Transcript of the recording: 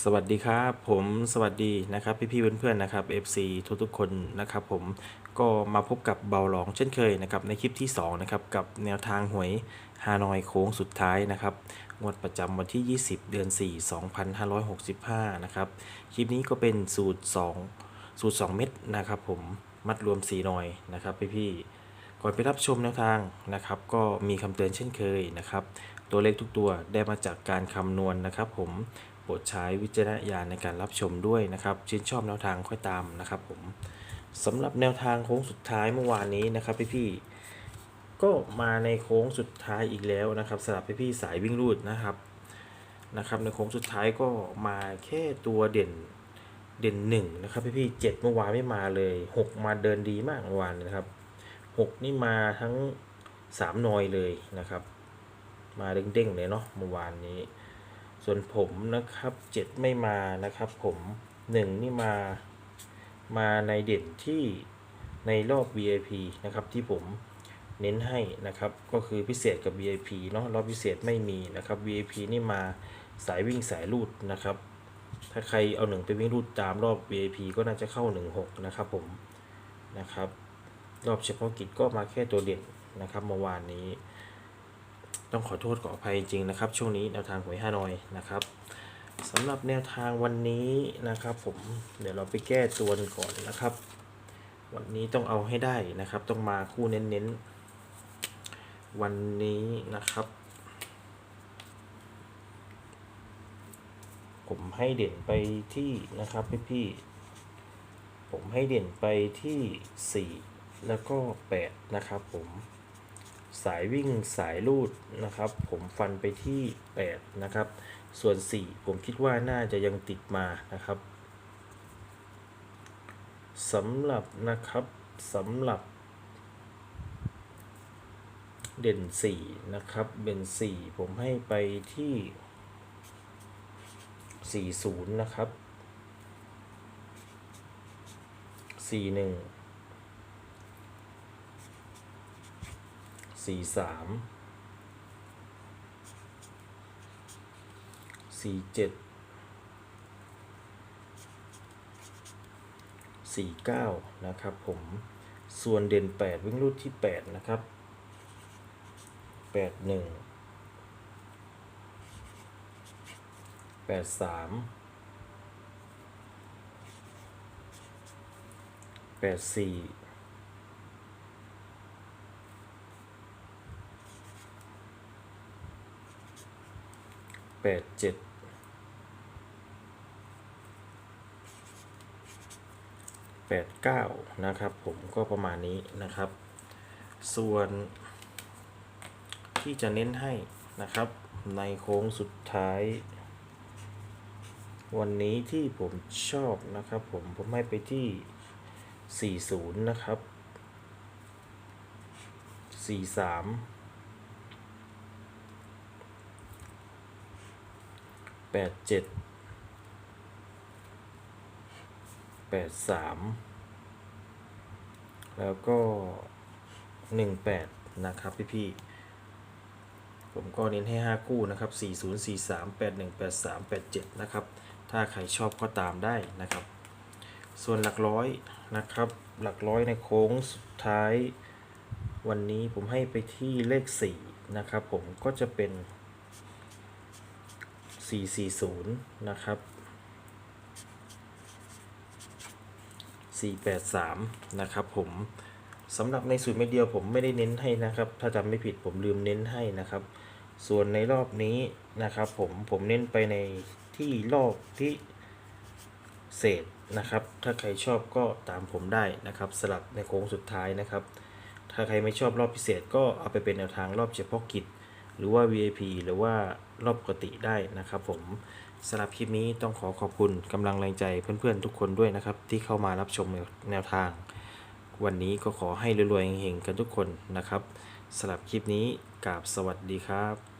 สวัสดีครับผมสวัสดีนะครับพี่ๆเพื่อนๆนะครับ FC ทุกๆคนนะครับผมก็มาพบกับเบาหลองเช่นเคยนะครับในคลิปที่2นะครับกับแนวทางหวยฮานอยโค้งสุดท้ายนะครับงวดประจำวันที่ 20 เดือน 4 2565 นะครับคลิปนี้ก็เป็นสูตร 2 สูตร 2 เม็ดนะครับผมมัดรวม4หน่อยนะครับพี่ๆก่อนไปรับชมแนวทางนะครับ ก็มีคำเตือนเช่นเคยนะครับตัวเลขทุกตัวได้มาจากการคำนวณนะครับผม โปรดใช้วิจารณญาณในการรับชมด้วยนะครับชื่นชอบแนวทางค่อยตามนะครับผมสำหรับแนวทางโค้งสุดท้ายเมื่อวานนี้นะครับพี่ๆก็มาในโค้งสุดท้ายอีกแล้วนะครับสำหรับพี่ๆสายวิ่งรูดนะครับนะครับในโค้งสุดท้ายก็มาแค่ตัวเด่นเด่นหนึ่งนะครับพี่ๆเจ็ดเมื่อวานไม่มาเลยหกมาเดินดีมากเมื่อวานนะครับหกนี่มาทั้งสามหนอยเลยนะครับ มาเด้งๆเลยเนาะเมื่อวานนี้ ส่วนผมนะครับเจ็ดไม่มานะครับ ผมหนึ่งนี่มามาในเด่นที่ในรอบ VIP นะครับที่ผมเน้นให้นะครับก็คือพิเศษกับ VIP เนาะรอบพิเศษไม่มีนะครับ VIP นี่มาสายวิ่งสายรูดนะครับ ถ้าใครเอาหนึ่งไปวิ่งรูดตามรอบ VIP ก็น่าจะเข้า 16 นะครับผมนะครับ รอบเฉพาะกิจก็มาแค่ตัวเด่นนะครับเมื่อวานนี้ ต้องขอโทษขออภัยจริงนะครับ ช่วงนี้แนวทางหวยฮานอยนะครับสำหรับแนวทางวันนี้นะครับ ผมเดี๋ยวเราไปแก้ตัวกันก่อนนะครับ วันนี้ต้องเอาให้ได้นะครับ ต้องมาคู่เน้นๆ วันนี้นะครับ ผมให้เด่นไปที่นะครับพี่ๆผมให้เด่นไปที่ 4 แล้วก็ 8 นะครับผม สายวิ่งสายลูดนะครับ ผมฟันไปที่ 8 นะครับ ส่วน 4 ผมคิดว่าน่าจะยังติดมานะครับสำหรับนะครับสำหรับ เด่น 4 นะครับเด่น4 ผมให้ไปที่ 40 นะครับ 41 สี่สามสี่เจ็ดสี่เก้านะครับผมส่วนเด่นแปดวิ่งรูดที่แปดนะครับแปดหนึ่ง แปดเจ็ดแปดเก้านะครับผมก็ประมาณนี้นะครับ ส่วน ที่จะเน้นให้นะครับในโค้งสุดท้าย วันนี้ที่ผมชอบนะครับ ผมผมให้ไปที่ 40 นะครับ 43 แปดเจ็ดแปดสามแล้วก็หนึ่งแปดนะครับพี่พี่ผมก็เน้นให้ห้าคู่นะครับสี่ศูนย์สี่สามแปดหนึ่งแปดสามแปดเจ็ดนะครับ ถ้าใครชอบก็ตามได้นะครับ ส่วนหลักร้อยนะครับ หลักร้อยในโค้งสุดท้าย วันนี้ผมให้ไปที่เลขสี่นะครับ ผมก็จะเป็น 440 นะครับ 483 นะครับผมสำหรับในสูตรเม็ดเดียวผมไม่ได้เน้นให้นะครับ ถ้าจำไม่ผิดผมลืมเน้นให้นะครับ ส่วนในรอบนี้นะครับ ผมผมเน้นไปในที่รอบที่เศษนะครับ ถ้าใครชอบก็ตามผมได้นะครับ สลับในโค้งสุดท้ายนะครับ ถ้าใครไม่ชอบรอบพิเศษก็เอาไปเป็นแนวทางรอบเฉพาะกิจ หรือว่า VIP หรือว่ารอบปกติได้นะครับผมสำหรับคลิปนี้ต้องขอขอบคุณกำลังแรงใจเพื่อนๆทุกคนด้วยนะครับ ที่เข้ามารับชมแนวทาง วันนี้ก็ขอให้รวยๆเฮงๆกันทุกคนนะครับสำหรับคลิปนี้กราบสวัสดีครับ